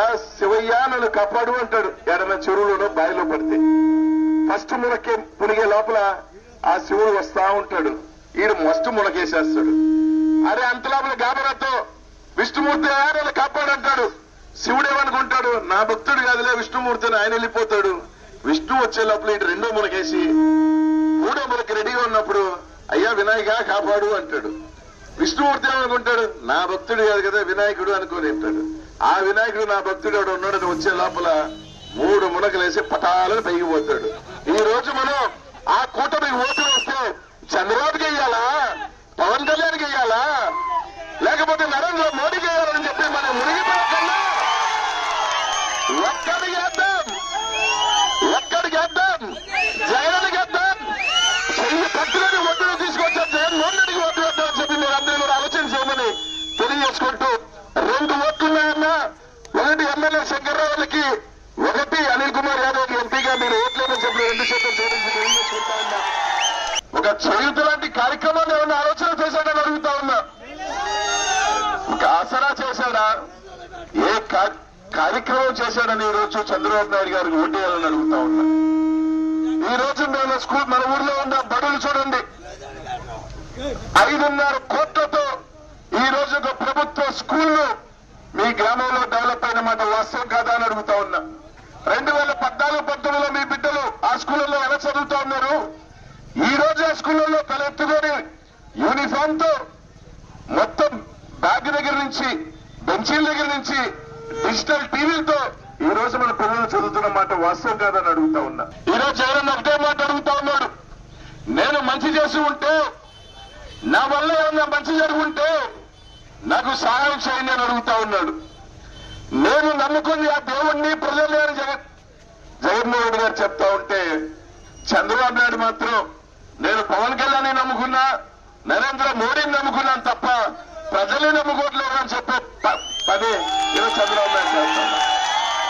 అయ్యా శివయ్య నన్ను కాపాడు అంటాడు. ఎడన చెరువులోనో బావిలో పడితే. ఫస్ట్ మునకే మునిగే లోపల ఆ శివుడు వస్తా ఉంటాడు. ఈడు మస్ట్ మునకేసేస్తాడు అరే అంత లోపల గాబరాతో విష్ణుమూర్తి అయ్యా కాపాడు అంటాడు శివుడు ఏమనుకుంటాడు నా భక్తుడు కాదులే విష్ణుమూర్తి అని ఆయన వెళ్ళిపోతాడు. విష్ణు వచ్చే లోపల ఇటు రెండో మునకేసి మూడో మునకి రెడీగా ఉన్నప్పుడు అయ్యా వినాయక కాపాడు అంటాడు. విష్ణుమూర్తి ఏమనుకుంటాడు? నా భక్తుడు కాదు కదా వినాయకుడు అనుకోని అంటాడు. ఆ వినాయకుడు నా భక్తుడు ఎవడు ఉన్నాడని వచ్చే లోపల మూడు మునకలేసి పటాలను పైకి పోతాడు ఈ రోజు మనం ఆ కూటమి ఓట్లు వేస్తే చంద్రబాబుకి వెయ్యాలా పవన్ కళ్యాణ్కి వెయ్యాలా లేకపోతే నరేంద్ర మోడీకి వెయ్యాలని చెప్పి మనం మునిగిపోతున్నా ఒక్కడికి మొదటి ఎమ్మెల్యే శంకర్రావులకి ఒకటి అనిల్ కుమార్ యాదవ్ ఎంపీగా మీరు ఓట్లేమని చెప్పి రెండు శాతం ఒక చేయుత లాంటి కార్యక్రమాన్ని ఏమన్నా ఆలోచన చేశాడని అడుగుతా ఉన్నా. ఒక ఆసరా చేశాడా? ఏ కార్యక్రమం చేశాడని ఈ రోజు చంద్రబాబు నాయుడు గారికి ఓటేయాలని అడుగుతా ఉన్నా. ఈ రోజు మన స్కూల్ మన ఊర్లో ఉన్న బడులు చూడండి. ఐదున్నర కోట్లతో ఈ రోజు ఒక ప్రభుత్వ స్కూల్లో డెవలప్ అయిన వాస్తవం కాదా అని అడుగుతా ఉన్నా. రెండు వేల పద్నాలుగు పంతొమ్మిదిలో మీ బిడ్డలు ఆ స్కూళ్ళలో ఎలా చదువుతా ఉన్నారు? ఈ రోజు ఆ స్కూళ్ళలో తలెత్తుకొని యూనిఫామ్తో మొత్తం బ్యాగ్ దగ్గర నుంచి బెంచీల దగ్గర నుంచి డిజిటల్ టీవీలతో ఈ రోజు మన పిల్లలు చదువుతున్న మాట వాస్తవం కాదని అడుగుతా ఉన్నా. ఈ రోజు జగన్ ఒకటే మాట అడుగుతా ఉన్నాడు నేను మంచి చేసి ఉంటే నా వల్ల ఏమన్నా మంచి జరుగుంటే నాకు సహాయం చేయండి అని అడుగుతా ఉన్నాడు. నేను నమ్ముకుని ఆ దేవుణ్ణి ప్రజలు లేరు జగన్ జగన్మోహన్ గారు చెప్తా ఉంటే చంద్రబాబు నాయుడు మాత్రం నేను పవన్ కళ్యాణ్ నమ్ముకున్నా నరేంద్ర మోడీని నమ్ముకున్నాను తప్ప ప్రజలే నమ్ముకోవట్లేదు అని చెప్పే ప- పని ఈరోజు చంద్రబాబు నాయుడు చేస్తాడు.